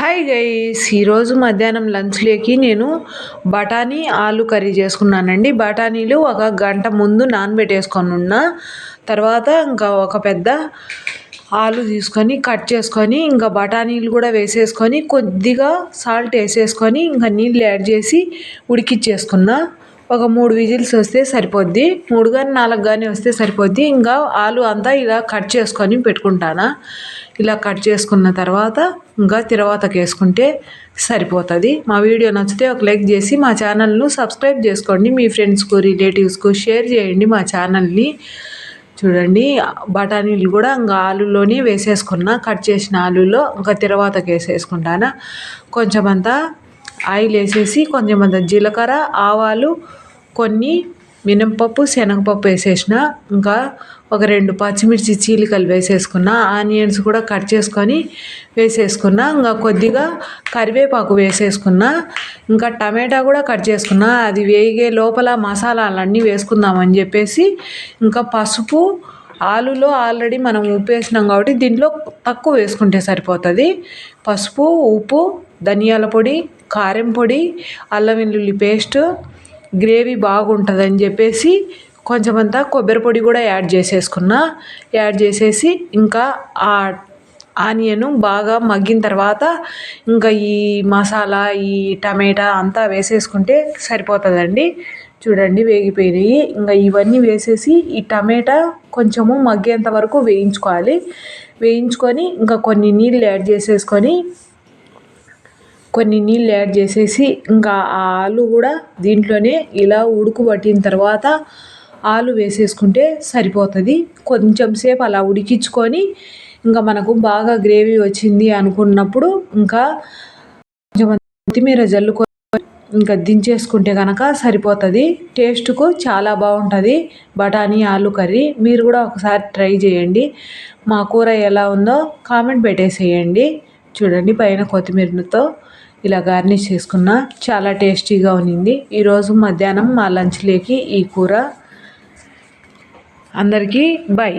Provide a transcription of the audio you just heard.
Hi guys ఈరోజు మధ్యాహ్నం లంచ్లోకి నేను బఠానీ ఆలు కర్రీ చేసుకున్నానండి. బఠానీలు ఒక గంట ముందు నానబెట్టేసుకొని ఉన్నా. తర్వాత ఇంకా ఒక పెద్ద ఆలు తీసుకొని కట్ చేసుకొని ఇంకా బఠానీలు కూడా వేసేసుకొని కొద్దిగా సాల్ట్ వేసేసుకొని ఇంకా నీళ్ళు యాడ్ చేసి ఉడికిచ్చేసుకున్నా. ఒక మూడు విజిల్స్ వస్తే సరిపోద్ది మూడు కానీ నాలుగు కానీ వస్తే సరిపోద్ది. ఇంకా ఆలు అంతా ఇలా కట్ చేసుకొని పెట్టుకుంటాను? ఇలా కట్ చేసుకున్న తర్వాత ఇంకా తర్వాతకి వేసుకుంటే సరిపోతుంది. మా వీడియో నచ్చితే ఒక లైక్ చేసి మా ఛానల్ను సబ్స్క్రైబ్ చేసుకోండి. మీ ఫ్రెండ్స్కు రిలేటివ్స్కు షేర్ చేయండి మా ఛానల్ని. చూడండి బఠానీలు కూడా ఇంకా ఆలులోనే వేసేసుకున్నా. కట్ చేసిన ఆలులో ఇంకా తర్వాతకి వేసేసుకుంటాను? కొంచెం అంతా ఆయిల్ వేసేసి కొంచెం అంత జీలకర్ర ఆవాలు కొన్ని మినపప్పు శనగపప్పు వేసేసిన. ఇంకా ఒక రెండు పచ్చిమిర్చి చీలికలు వేసేసుకున్న. ఆనియన్స్ కూడా కట్ చేసుకొని వేసేసుకున్న. ఇంకా కొద్దిగా కరివేపాకు వేసేసుకున్న. ఇంకా టమాటా కూడా కట్ చేసుకున్న. అది వేగే లోపల మసాలాలన్నీ వేసుకుందామని చెప్పేసి ఇంకా పసుపు ఆలులో ఆల్రెడీ మనం ఉప్పు వేసినాం కాబట్టి దీంట్లో తక్కువ వేసుకుంటే సరిపోతుంది. పసుపు ఉప్పు ధనియాల పొడి కారం పొడి అల్లం వెల్లుల్లి పేస్ట్ గ్రేవీ బాగుంటుందని చెప్పేసి కొంచెం అంతా కొబ్బరి పొడి కూడా యాడ్ చేసేసుకున్నా. యాడ్ చేసేసి ఇంకా ఆ ఆనియన్ బాగా మగ్గిన తర్వాత ఇంకా ఈ మసాలా ఈ టమాటా అంతా వేసేసుకుంటే సరిపోతుందండి. చూడండి వేగిపోయినాయి. ఇంకా ఇవన్నీ వేసేసి ఈ టమాటా కొంచెము మగ్గేంత వరకు వేయించుకోవాలి. వేయించుకొని ఇంకా కొన్ని నీళ్ళు యాడ్ చేసేసుకొని కొన్ని నీళ్ళు యాడ్ చేసేసి ఇంకా ఆ ఆలు కూడా దీంట్లోనే ఇలా ఉడుకుబట్టిన తర్వాత ఆలు వేసేసుకుంటే సరిపోతుంది. కొంచెం సేపు అలా ఉడికించుకొని ఇంకా మనకు బాగా గ్రేవీ వచ్చింది అనుకున్నప్పుడు ఇంకా కొంచెం కొత్తిమీర జల్లుకొని ఇంకా దించేసుకుంటే కనుక సరిపోతుంది. టేస్ట్కు చాలా బాగుంటుంది. బఠానీ ఆలు కర్రీ మీరు కూడా ఒకసారి ట్రై చేయండి. మా కూర ఎలా ఉందో కామెంట్ పెట్టేసేయండి. చూడండి పైన కొత్తిమీరతో ఇలా గార్నిష్ చేసుకున్న చాలా టేస్టీగా ఉన్నింది. ఈరోజు మధ్యాహ్నం మా లంచ్లోకి ఈ కూర. అందరికీ బై.